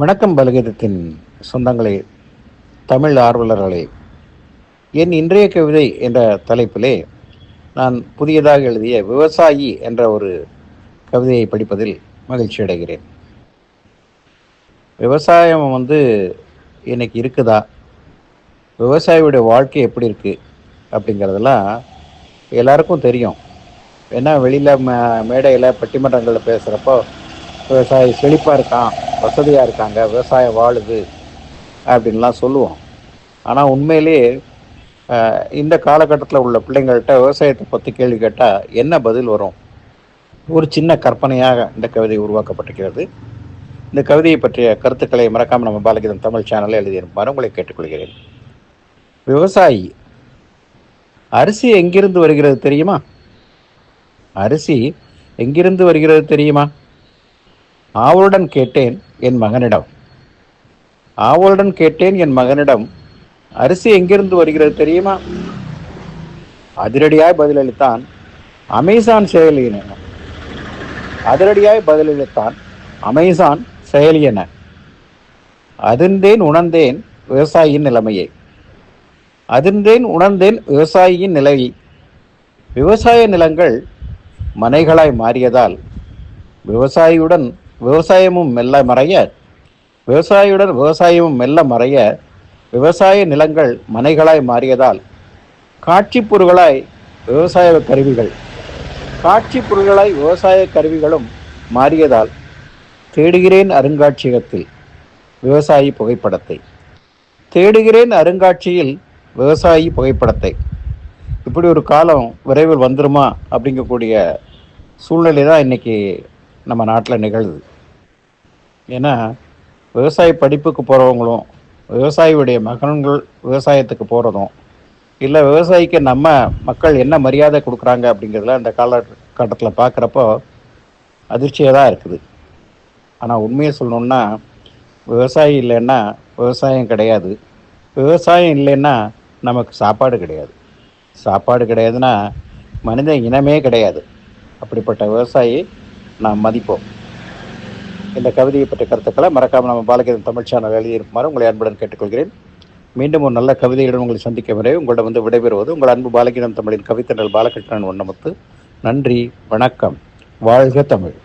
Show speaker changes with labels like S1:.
S1: வணக்கம் பலகீதத்தின் சொந்தங்களே தமிழ் ஆர்வலர்களே. என் இன்றைய கவிதை என்ற தலைப்பிலே நான் புதியதாக எழுதிய விவசாயி என்ற ஒரு கவிதையை படிப்பதில் மகிழ்ச்சி அடைகிறேன். விவசாயம் வந்து இன்னைக்கு இருக்குதா? விவசாயியுடைய வாழ்க்கை எப்படி இருக்குது அப்படிங்கிறதெல்லாம் எல்லாருக்கும் தெரியும். ஏன்னா வெளியில் மே மேடையில் பட்டிமன்றங்களில் பேசுகிறப்போ விவசாயி செழிப்பாக இருக்கான். வசதியாக இருக்காங்க விவசாயம் வாழுது அப்படின்லாம் சொல்லுவோம். ஆனால் உண்மையிலேயே இந்த காலகட்டத்தில் உள்ள பிள்ளைங்கள்ட்ட விவசாயத்தை பற்றி கேள்வி கேட்டால் என்ன பதில் வரும்? ஒரு சின்ன கற்பனையாக இந்த கவிதை உருவாக்கப்பட்டிருக்கிறது. இந்த கவிதையை பற்றிய கருத்துக்களை மறக்காமல் நம்ம பாலகிதம் தமிழ் சேனலில் எழுதியிருப்பார். உங்களை கேட்டுக்கொள்கிறேன். விவசாயி அரிசி எங்கிருந்து வருகிறது தெரியுமா? அரிசி எங்கிருந்து வருகிறது தெரியுமா? ஆவலுடன் கேட்டேன் என் மகனிடம். ஆவலுடன் கேட்டேன் என் மகனிடம். அரிசி எங்கிருந்து வருகிறது தெரியுமா? அதிரடியாய் பதிலளித்தான் அமேசான் செயலியன அதிரடியாய் பதிலளித்தான் அமேசான் செயலியன. அதிர்ந்தேன் உணர்ந்தேன் விவசாயியின் நிலைமையை. அதிர்ந்தேன் உணர்ந்தேன் விவசாயியின் நிலையை. விவசாய நிலங்கள் மனைகளாய் மாறியதால் விவசாயியுடன் விவசாயமும் மெல்ல மறைய விவசாயியுடன் விவசாயமும் மெல்ல மறைய விவசாய நிலங்கள் மனைகளாய் மாறியதால் காட்சி பொருள்களாய் விவசாய கருவிகள் காட்சி பொருள்களாய் விவசாய கருவிகளும் மாறியதால் தேடுகிறேன் அருங்காட்சியகத்தில் விவசாயி புகைப்படத்தை. தேடுகிறேன் அருங்காட்சியில் விவசாயி புகைப்படத்தை. இப்படி ஒரு காலம் விரைவில் வந்துருமா அப்படிங்கக்கூடிய சூழ்நிலை தான் இன்றைக்கி நம்ம நாட்டில் நிகழுது. ஏன்னா விவசாய படிப்புக்கு போகிறவங்களும் விவசாயியுடைய மகன்கள் விவசாயத்துக்கு போகிறதும் இல்லை விவசாயிக்கு நம்ம மக்கள் என்ன மரியாதை கொடுக்குறாங்க அப்படிங்கிறதுல அந்த காலகட்டத்தில் பார்க்குறப்போ அதிர்ச்சியாக தான் இருக்குது. ஆனால் உண்மையை சொல்லணுன்னா விவசாயி இல்லைன்னா விவசாயம் கிடையாது. விவசாயம் இல்லைன்னா நமக்கு சாப்பாடு கிடையாது. சாப்பாடு கிடையாதுன்னா மனித இனமே கிடையாது. அப்படிப்பட்ட விவசாயி நாம் மதிப்போம். இந்த கவிதையை பற்றிய கருத்துக்களை மறக்காமல் நம்ம பாலகிரன் தமிழ் சேனல் எழுதியிருக்குமாறு உங்களை அன்புடன் கேட்டுக்கொள்கிறேன். மீண்டும் ஒரு நல்ல கவிதையுடன் உங்களை சந்திக்கும் வரை உங்களிடம் வந்து விடைபெறுவது உங்கள் அன்பு பாலகிரன் தமிழின் கவித்தனல் பாலகிருஷ்ணன் ஒன்னமுத்து. நன்றி வணக்கம். வாழ்க தமிழ்.